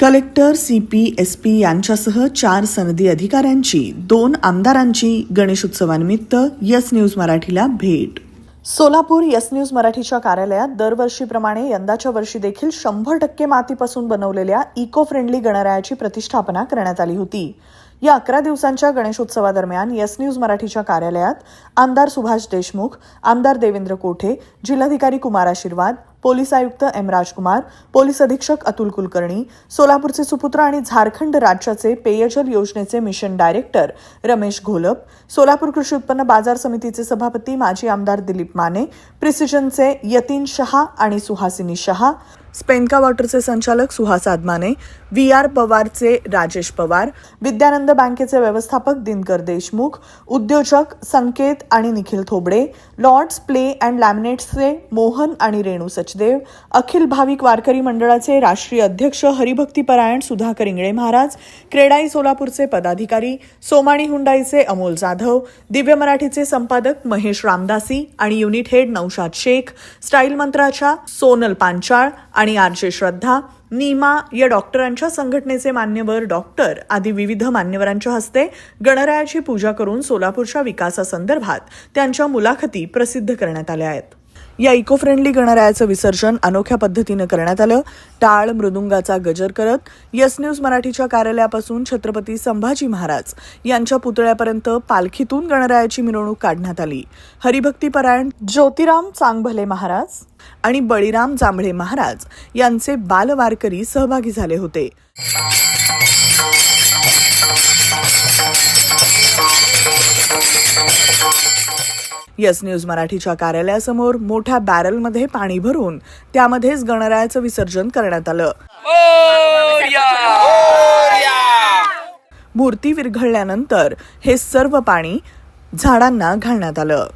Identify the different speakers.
Speaker 1: Collector C P S P यांच्यासह चार सनदी अधिकाऱ्यांची दोन आमदारांची गणेशोत्सवानिमित्त यस न्यूज मराठीला भेट. सोलापूर यस न्यूज मराठीच्या कार्यालयात दरवर्षीप्रमाणे यंदाच्या वर्षी देखील शंभर टक्के मातीपासून बनवलेल्या इको फ्रेंडली गणरायाची प्रतिष्ठापना करण्यात आली होती. या अकरा दिवसांच्या गणेशोत्सवादरम्यान यस न्यूज मराठीच्या कार्यालयात आमदार सुभाष देशमुख आमदार देवेंद्र कोठे जिल्हाधिकारी कुमार आशीर्वाद पोलीस आयुक्त एम राजकुमार पोलीस अधीक्षक अतुल कुलकर्णी सोलापूरचे सुपुत्र आणि झारखंड राज्याचे पेयजल योजनेचे मिशन डायरेक्टर रमेश घोलप सोलापूर कृषी उत्पन्न बाजार समितीचे सभापती माजी आमदार दिलीप माने प्रिसिजनचे यतीन शहा आणि सुहासिनी शहा स्पेनका वॉटरचे संचालक सुहास आदमाने व्ही आर पवारचे राजेश पवार विद्यानंद बँकेचे व्यवस्थापक दिनकर देशमुख उद्योजक संकेत आणि Nikhil Thobde Lords play and लॅमिनेट्सचे Mohan आणि रेणू सचदेव अखिल भाविक वारकरी मंडळाचे राष्ट्रीय अध्यक्ष हरिभक्तीपरायण सुधाकर इंगळे महाराज क्रेडाई सोलापूरचे पदाधिकारी सोमाणी हुंडाईचे अमोल जाधव दिव्य मराठीचे संपादक महेश रामदासी आणि unit head Naushad Shaikh style मंत्राच्या Sonal Panchal आणि आरजे श्रद्धा नीमा या डॉक्टरांच्या संघटनेचे मान्यवर डॉक्टर आदी विविध मान्यवरांच्या हस्ते गणरायाची पूजा करून सोलापूरच्या विकासासंदर्भात त्यांच्या मुलाखती प्रसिद्ध करण्यात आल्या आहेत. या इको फ्रेंडली गणरायाचं विसर्जन अनोख्या पद्धतीनं करण्यात आलं. टाळ मृदुंगाचा गजर करत यस न्यूज मराठीच्या कार्यालयापासून छत्रपती संभाजी महाराज यांच्या पुतळ्यापर्यंत पालखीतून गणरायाची मिरवणूक काढण्यात आली. हरिभक्तीपरायण ज्योतिराम चांगभले महाराज आणि बळीराम जांभळे महाराज यांचे बालवारकरी सहभागी झाले होते. यस न्यूज मराठीच्या कार्यालयासमोर मोठ्या बॅरलमध्ये पाणी भरून त्यामध्येच गणरायाचं विसर्जन करण्यात आलं. मूर्ती विरघळल्यानंतर हे सर्व पाणी झाडांना घालण्यात आलं.